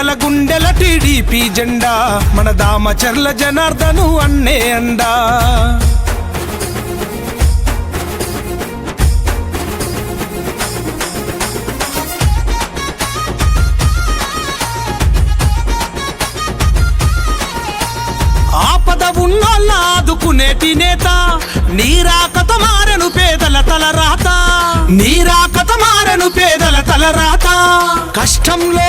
నిరుపేదల గుండెల టీడీపీ జెండా మన దామచర్ల జనార్దను అన్నే అండా. ఆపద ఉన్నోళ్ళ ఆదుకునేటి నేత నీరాకత మారను పేదల తల రాత నీరాకత మారను పేదల తల రాత కష్టంలో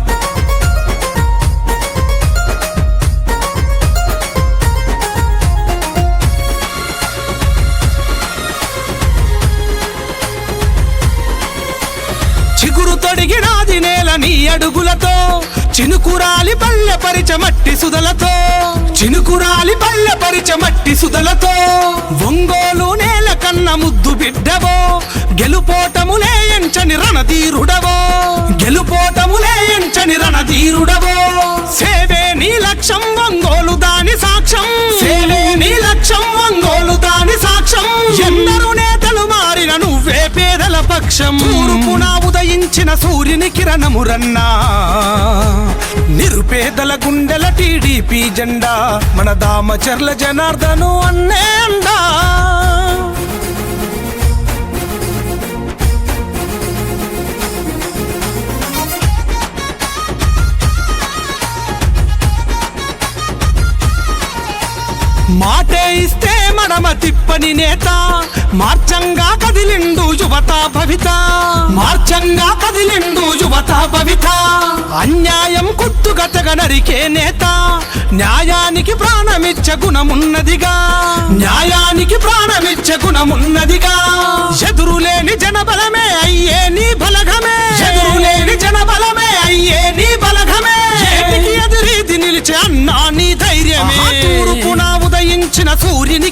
తొడిగినాది నీ అడుగులతో చినుకురాలి పల్లె పరిచ మట్టి సుదలతో చినుకురాలి పల్లె పరిచ మట్టి సుదలతో ఒంగోలు నేల కన్న ముద్దు బిడ్డవో గెలుపోటములే ఎంచని రణధీరుడవో గెలుపోటములే ఎంచని రణధీరుడవో. సూర్యుని కిరణమురన్నా నిరుపేదల గుండెల టీడీపీ జెండా. మన దామచర్ల జనార్దను అన్నే అండా. మాటే ఇస్తే మనమ తిప్పని నేత. మార్చంగా మార్చంగా కదిలిండు యువత భవిత అన్యాయం కొట్టుగతగ నరికే నేత. న్యాయానికి ప్రాణమిచ్చ గుణమున్నదిగా. న్యాయానికి ప్రాణమిచ్చ గుణమున్న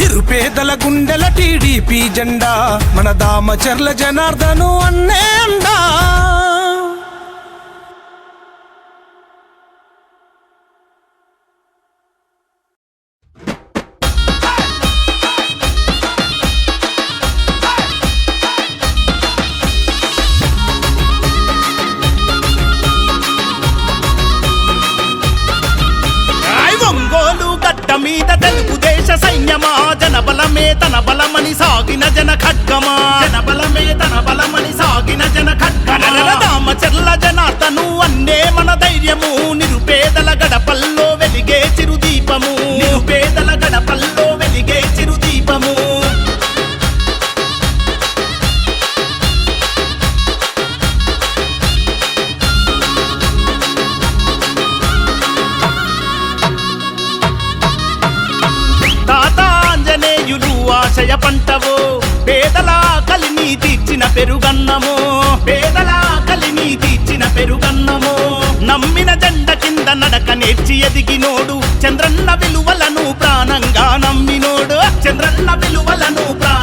నిరుపేదల గుండెల టీడీపీ జెండా మన దామచర్ల జనార్దను అన్నే అండా. మీద తెలుగుదేశ జనబలమే తన బలమని సాగిన జన ఖడ్గమా జనబలమే తన బలమని సాగిన జన ఖడ్గమా రామచర్ల జనార్దను అన్నే ఆశయ పంటవో పేదల కలిని తీర్చిన పెరుగన్నము పేదల కలిని తీర్చిన పెరుగన్నము. నమ్మిన జెండ కింద నడక నేర్చి ఎదిగినోడు చంద్రన్న విలువలను ప్రాణంగా నమ్మినోడు చంద్రన్న విలువలను ప్రాణ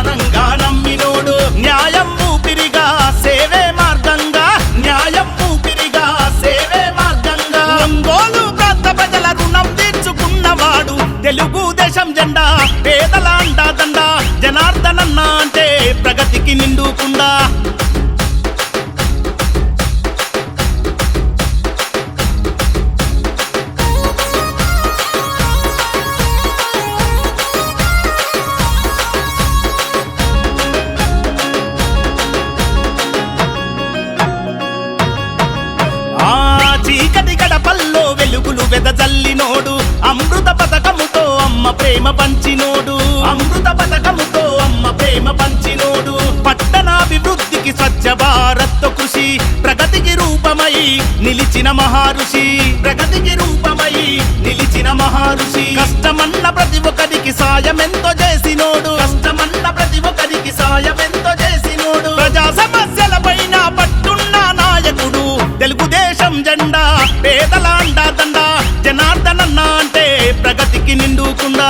ప్రగతికి గడపల్లో వెలుగులు వెదజల్లినోడు. అమృత పథకముతో అమ్మ ప్రేమ పంచినోడు. నిలిచిన మహారుషి. ప్రగతికి రూపమై నిలిచిన మహారుషి. కష్టమన్న ప్రతి ఒక్కరికి సాయమెంతో చేసినోడు. కష్టమన్న ప్రతి ఒక్కరికి సాయమెంతో చేసినోడు. ప్రజా సమస్యల పైన పట్టున్న నాయకుడు. తెలుగుదేశం జెండా పేదల అండా దండ జనార్దనన్న అంటే ప్రగతికి నిండుకుండా